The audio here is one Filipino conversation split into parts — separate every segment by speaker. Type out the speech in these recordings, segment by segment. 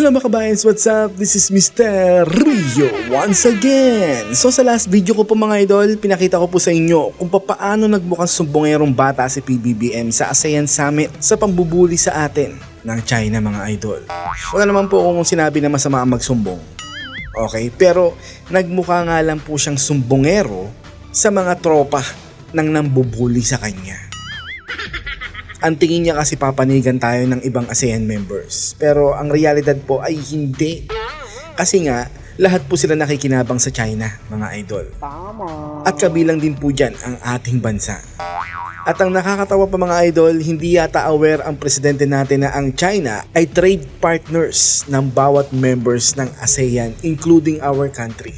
Speaker 1: Hello mga kabayans, what's up? This is Mr. Rio once again. So sa last video ko po mga idol, pinakita ko po sa inyo kung paano nagmukhang sumbongerong bata si PBBM sa ASEAN Summit sa pambubuli sa atin ng China mga idol. Wala naman po kung sinabi na masama ang magsumbong. Okay, pero nagmukha nga lang po siyang sumbongero sa mga tropa ng nambubuli sa kanya. Ang tingin niya kasi papanigan tayo ng ibang ASEAN members. Pero ang realidad po ay hindi. Kasi nga, lahat po sila nakikinabang sa China, mga idol. At kabilang din po dyan ang ating bansa. At ang nakakatawa pa mga idol, hindi yata aware ang presidente natin na ang China ay trade partners ng bawat members ng ASEAN, including our country.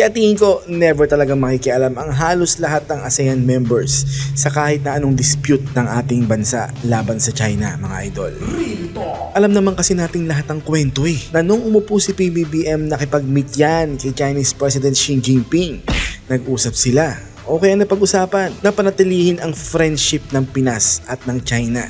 Speaker 1: Kaya tingin ko, never talaga makikialam ang halos lahat ng ASEAN members sa kahit na anong dispute ng ating bansa laban sa China, mga idol. Alam naman kasi nating lahat ang kwento eh, na nung umupo si PBBM nakipag-meet yan kay Chinese President Xi Jinping, nag-usap sila. O kaya napag-usapan na panatilihin ang friendship ng Pinas at ng China.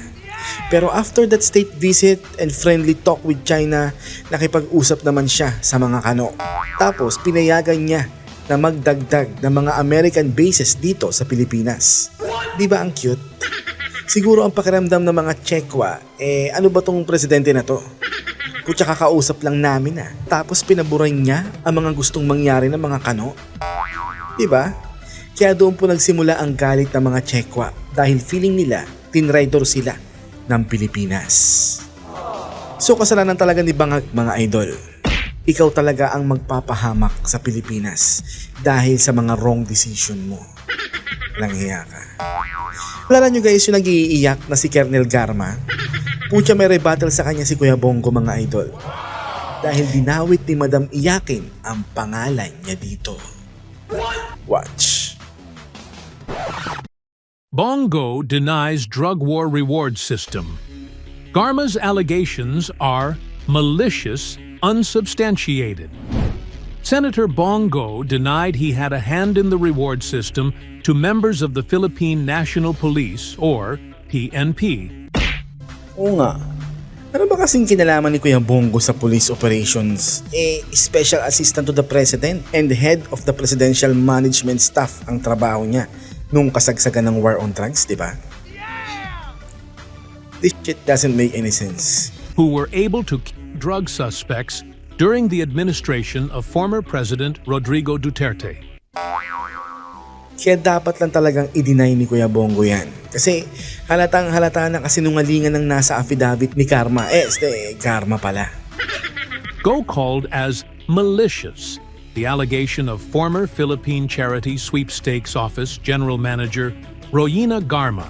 Speaker 1: Pero after that state visit and friendly talk with China, nakipag-usap naman siya sa mga kano. Tapos pinayagan niya na magdagdag ng mga American bases dito sa Pilipinas. Di ba ang cute? Siguro ang pakiramdam ng mga Chekwa, eh ano ba tong presidente na to? Kutsa kakausap lang namin ah. Tapos pinaburay niya ang mga gustong mangyari ng mga kano. Di ba? Kaya doon po nagsimula ang galit ng mga Chekwa dahil feeling nila tinraidor sila ng Pilipinas. So kasalanan talaga ni Bangag mga idol. Ikaw talaga ang magpapahamak sa Pilipinas dahil sa mga wrong decision mo. Langhiya ka. Alala nyo guys yung nag-iiyak na si Kernel Garma? Pucha may rebuttal sa kanya si Kuya Bongo mga idol. Dahil dinawit ni Madam Iyakin ang pangalan niya dito. Watch.
Speaker 2: Bongo denies drug war reward system. Garma's allegations are malicious, unsubstantiated. Senator Bongo denied he had a hand in the reward system to members of the Philippine National Police, or PNP.
Speaker 1: Oo nga. Ano ba kasing kinalaman ni Kuya Bongo sa police operations? Eh, Special Assistant to the President and Head of the Presidential Management Staff ang trabaho niya nung kasagsagan ng war on drugs, di ba? This shit doesn't make any sense.
Speaker 2: who were able to kill drug suspects during the administration of former President Rodrigo Duterte.
Speaker 1: Kaya dapat lang talagang i-deny ni Kuya Bongo yan. Kasi halatang halata na kasinungalingan ng nasa affidavit ni Karma. Eh, este, Karma pala.
Speaker 2: Go called as malicious the allegation of former Philippine Charity Sweepstakes Office General Manager Royina Garma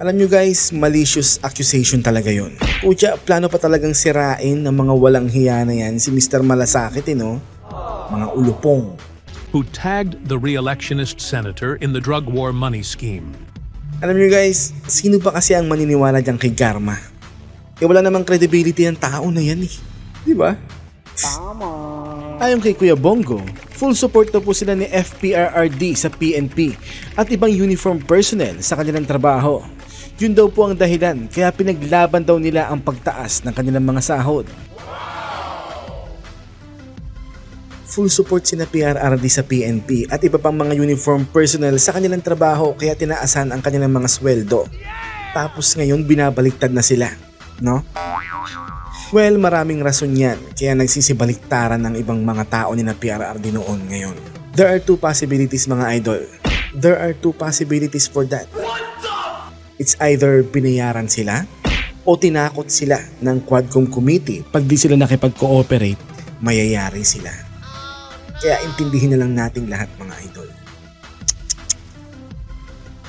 Speaker 1: Alam nyo guys, malicious accusation talaga yon. Pucha, plano pa talagang sirain ng mga walang hiya na yan si Mr. Malasakit eh no? Mga ulupong.
Speaker 2: who tagged the re-electionist senator in the drug war money scheme.
Speaker 1: Alam nyo guys, sino ba kasi ang maniniwala dyan kay Karma? Eh wala namang credibility ng tao na yan eh. Di ba? Ayon kay Kuya Bongo, full support daw po sila ni FPRRD sa PNP at ibang uniform personnel sa kanilang trabaho. Yun daw po ang dahilan kaya pinaglaban daw nila ang pagtaas ng kanilang mga sahod. Full support sina PRRD sa PNP at iba pang mga uniform personnel sa kanilang trabaho kaya tinaasan ang kanilang mga sweldo. Tapos ngayon binabaliktad na sila, no? Well, maraming rason yan kaya nagsisibaliktaran ng ibang mga tao ni na PRRD noon ngayon. There are two possibilities mga idol. There are two possibilities for that. It's either binayaran sila o tinakot sila ng Quadcom Committee pag di sila nakipag-cooperate, mayayari sila. Kaya intindihin na lang nating lahat mga idol.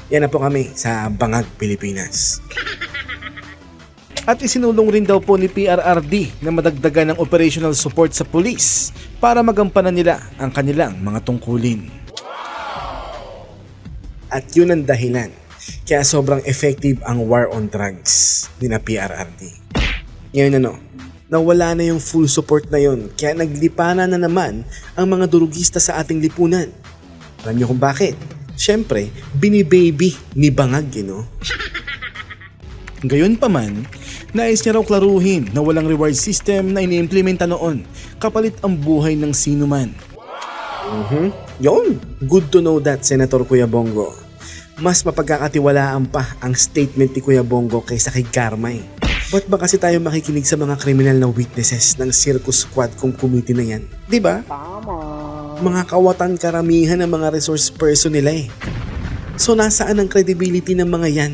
Speaker 1: Yan na po kami sa Bangag, Pilipinas. At isinulong rin daw po ni PRRD na madagdagan ng operational support sa pulis para magampanan nila ang kanilang mga tungkulin. At yun ang dahilan kaya sobrang effective ang war on drugs ni na PRRD. Ngayon ano, nawala na yung full support na yon kaya naglipanan na naman ang mga durugista sa ating lipunan. Alam niyo kung bakit? Siyempre, binibaby ni Bangag, you know? Gayon pa man, Nais niya raw klaruhin na walang reward system na iniimplementa noon kapalit ang buhay ng sino man. Mhm. Yon, good to know that, Senator Kuya Bongo. Mas mapagkakatiwalaan pa ang statement ni Kuya Bongo kaysa kay Karma eh. Ba't ba kasi tayo makikinig sa mga kriminal na witnesses ng Circus Squad kung committee na yan? 'Di ba? Mga kawatan karamihan ng mga resource person nila eh. So nasaan ang credibility ng mga yan?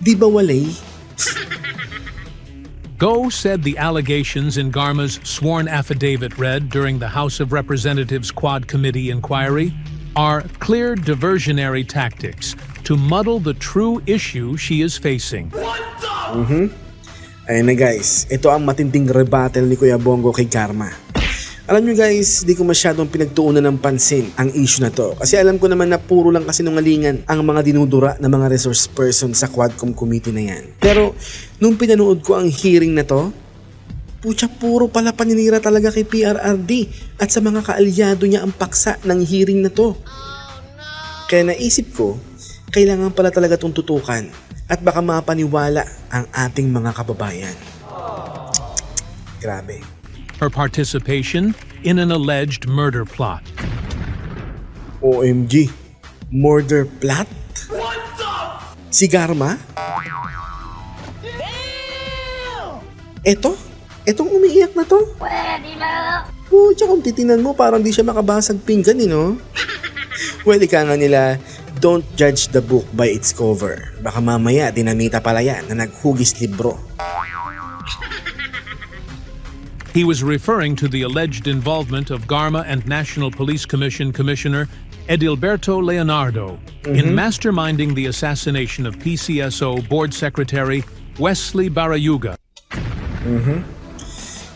Speaker 1: Di ba walay?
Speaker 2: Go said the allegations in Garma's sworn affidavit read during the House of Representatives Quad Committee inquiry are clear diversionary tactics to muddle the true issue she is facing. Mm-hmm.
Speaker 1: Ayun na guys, ito ang matinding rebuttal ni Kuya Bongo kay Karma. Alam nyo guys, di ko masyadong pinagtuunan ng pansin ang issue na to. Kasi alam ko naman na puro lang kasi nungalingan ang mga dinudura ng mga resource person sa Quadcom committee na yan. Pero nung pinanood ko ang hearing na to, Pucha, puro pala paninira talaga kay PRRD at sa mga kaalyado niya ang paksa ng hearing na to. Kaya naisip ko, kailangan pala talaga itong tutukan at baka mapaniwala ang ating mga kababayan. Grabe.
Speaker 2: Her participation in an alleged murder plot.
Speaker 1: OMG. Murder plot? Si Garma? Eto? Etong umiiyak na to?
Speaker 3: Pwede na.
Speaker 1: Pucha, kung titinan mo, parang di siya makabasag pinggan, eh, no? well, ika nga nila, don't judge the book by its cover. Baka mamaya, dinamita pala yan na naghugis libro.
Speaker 2: He was referring to the alleged involvement of Garma and National Police Commission Commissioner Edilberto Leonardo in masterminding the assassination of PCSO Board Secretary Wesley Barayuga.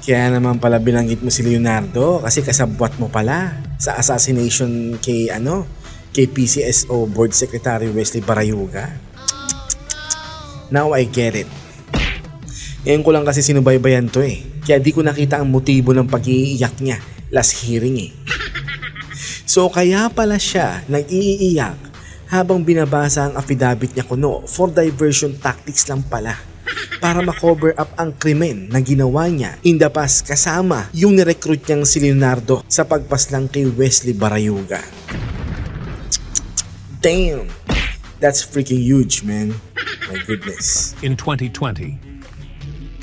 Speaker 1: Kaya naman pala binanggit mo si Leonardo kasi kasabwat mo pala sa assassination kay ano, kay PCSO Board Secretary Wesley Barayuga. Now I get it. Ngayon ko lang kasi sinubaybayan to eh. Kaya di ko nakita ang motibo ng pag-iiyak niya last hearing eh. So kaya pala siya nag-iiyak habang binabasa ang affidavit niya kuno for diversion tactics lang pala para ma-cover up ang krimen na ginawa niya in the past kasama yung nirecruit niyang si Leonardo sa pagpaslang kay Wesley Barayuga. Damn! That's freaking huge, man. My goodness.
Speaker 2: in 2020.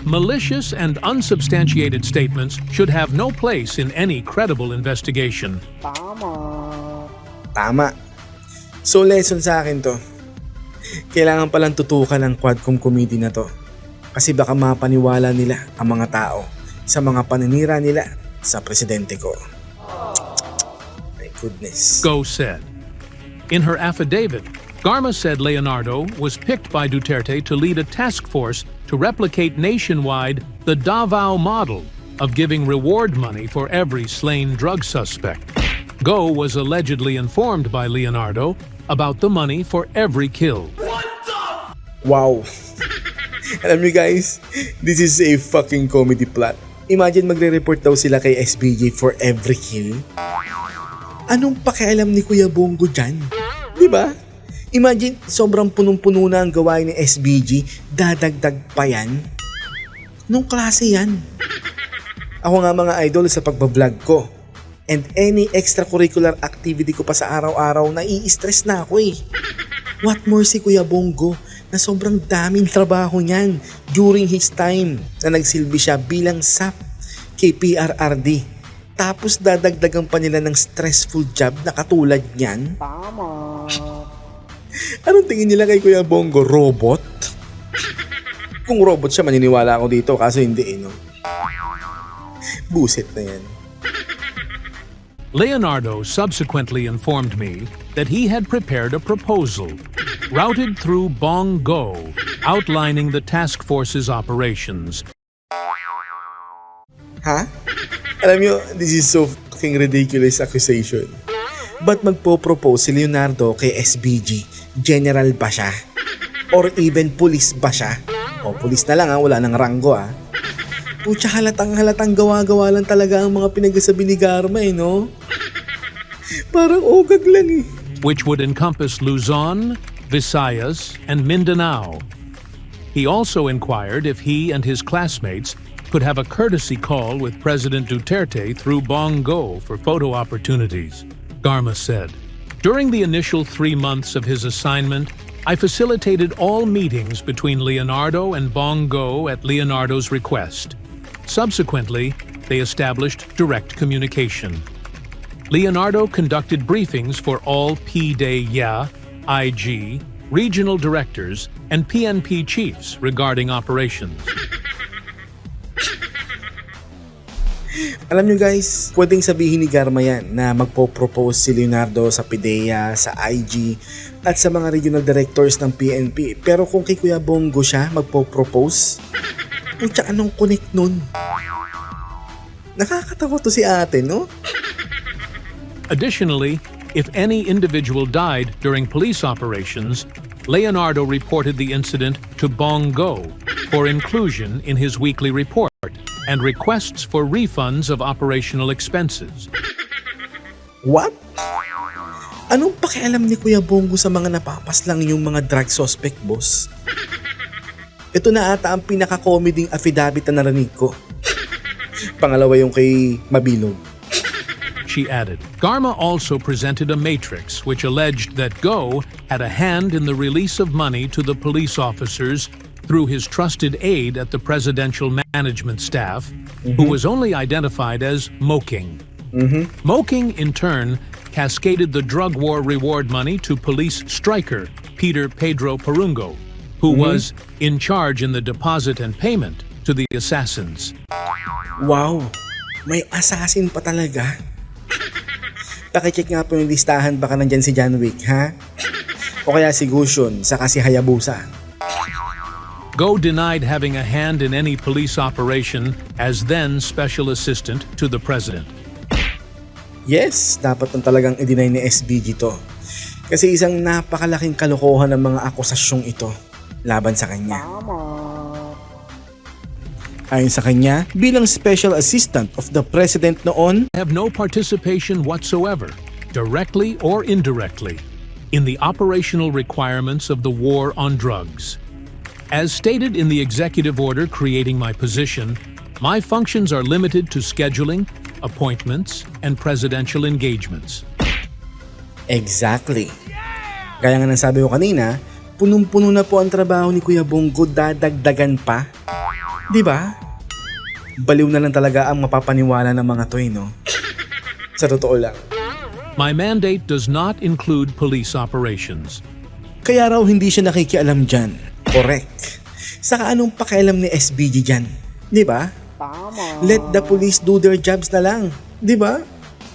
Speaker 2: Malicious and unsubstantiated statements should have no place in any credible investigation.
Speaker 1: Tama. So lesson sa akin to. Kailangan palang tutukan ng Quadcom committee na to. Kasi baka mapaniwala nila ang mga tao sa mga paninira nila sa presidente ko. My goodness.
Speaker 2: Go said. In her affidavit, Garma said Leonardo was picked by Duterte to lead a task force to replicate nationwide the Davao model of giving reward money for every slain drug suspect. Go was allegedly informed by Leonardo about the money for every kill.
Speaker 1: Wow. Alam niyo guys, this is a fucking comedy plot. Imagine magre-report daw sila kay SBJ for every kill. Anong pakialam ni Kuya Bongo dyan? Ba? Imagine, sobrang punong-puno na ang gawain ni SBG, dadagdag pa yan? Nung klase yan? Ako nga mga idol sa pagbablog ko. And any extracurricular activity ko pa sa araw-araw, nai-stress na ako eh. What more si Kuya Bongo na sobrang daming trabaho niyan during his time na nagsilbi siya bilang SAP kay PRRD. Tapos dadagdagan pa nila ng stressful job na katulad niyan. Anong tingin nila kay Kuya Bongo? Robot? Kung robot siya, maniniwala ako dito. Kaso hindi eh, no? Buset na yan.
Speaker 2: Leonardo subsequently informed me that he had prepared a proposal, routed through Bong Go, outlining the task force's operations.
Speaker 1: Ha? Alam nyo, this is so fucking ridiculous accusation. Ba't magpo-propose si Leonardo kay SBG? General ba siya? Or even police ba siya? O, police na lang ha, wala nang ranggo ha. Pucha, halatang halatang gawa-gawa lang talaga ang mga pinagsasabi ni Garma eh, no? Parang ogag lang eh.
Speaker 2: which would encompass Luzon, Visayas, and Mindanao. He also inquired if he and his classmates could have a courtesy call with President Duterte through Bongo for photo opportunities. Garma said, During the initial three months of his assignment, I facilitated all meetings between Leonardo and Bongo at Leonardo's request. Subsequently, they established direct communication. Leonardo conducted briefings for all PDEA, IG, regional directors, and PNP chiefs regarding operations.
Speaker 1: Alam nyo guys, pwedeng sabihin ni Garma yan na magpo-propose si Leonardo sa PIDEA, sa IG, at sa mga regional directors ng PNP. Pero kung kay Kuya Bongo siya magpo-propose, putya anong connect nun? Nakakatawa to si ate, no?
Speaker 2: Additionally, if any individual died during police operations, Leonardo reported the incident to Bongo for inclusion in his weekly report and requests for refunds of operational expenses.
Speaker 1: What? Anong pakialam ni Kuya Bongo sa mga napapaslang yung mga drug suspect, boss? Ito na ata ang pinaka-comedy affidavit na narinig ko. Pangalawa yung kay Mabilog.
Speaker 2: She added, Garma also presented a matrix which alleged that Go had a hand in the release of money to the police officers through his trusted aide at the presidential management staff, who mm-hmm. was only identified as Moking. Moking, mm-hmm. in turn, cascaded the drug war reward money to police striker Peter Pedro Perungo, who mm-hmm. was in charge in the deposit and payment to the assassins.
Speaker 1: Wow, may assassin pa talaga. Pakicheck nga po yung listahan baka nandyan si John Wick, ha? O kaya si Gushon, saka si Hayabusa.
Speaker 2: Go denied having a hand in any police operation as then special assistant to the president.
Speaker 1: Yes, dapat nang talagang i-deny ni SBG to. Kasi isang napakalaking kalokohan ng mga akusasyong ito laban sa kanya. Ayon sa kanya, bilang special assistant of the president noon,
Speaker 2: Have no participation whatsoever, directly or indirectly, in the operational requirements of the war on drugs. As stated in the executive order creating my position, my functions are limited to scheduling, appointments, and presidential engagements.
Speaker 1: Exactly. Gaya nga ng sabi ko kanina, punong-puno na po ang trabaho ni Kuya Bongo, dadagdagan pa. Di ba? Baliw na lang talaga ang mapapaniwala ng mga to, eh, no? Sa totoo lang.
Speaker 2: My mandate does not include police operations.
Speaker 1: Kaya raw hindi siya nakikialam dyan. Correct. Saka anong pakialam ni SBG dyan? Di ba? Let the police do their jobs na lang. Di ba?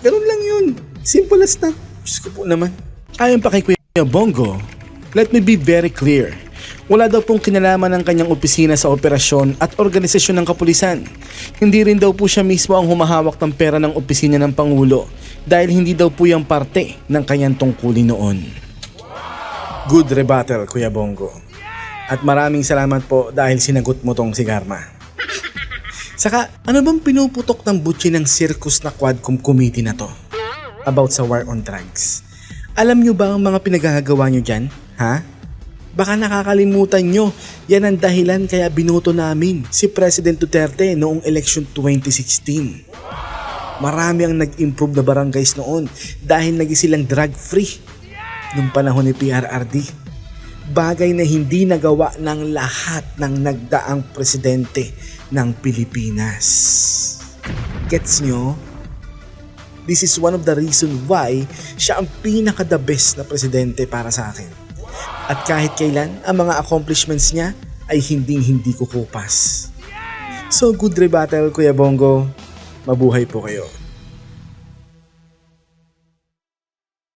Speaker 1: Ganun lang yun. Simple as that. Diyos ko po naman. Ayon pa kay Kuya Bongo, let me be very clear. Wala daw pong kinalaman ng kanyang opisina sa operasyon at organisasyon ng kapulisan. Hindi rin daw po siya mismo ang humahawak ng pera ng opisina ng Pangulo dahil hindi daw po yung parte ng kanyang tungkulin noon. Good rebuttal, Kuya Bongo. At maraming salamat po dahil sinagot mo tong si Garma. Saka, ano bang pinuputok ng butsi ng circus na Quadcom committee na to? About sa war on drugs. Alam nyo ba ang mga pinagagawa nyo dyan? Ha? Baka nakakalimutan nyo, yan ang dahilan kaya binoto namin si President Duterte noong election 2016. Marami ang nag-improve na barangays noon dahil naging silang drug-free nung panahon ni PRRD. Bagay na hindi nagawa ng lahat ng nagdaang presidente ng Pilipinas. Gets nyo? This is one of the reason why siya ang pinaka the best na presidente para sa akin. At kahit kailan, ang mga accomplishments niya ay hindi-hindi kukupas. So good rebuttal, Kuya Bongo. Mabuhay po kayo.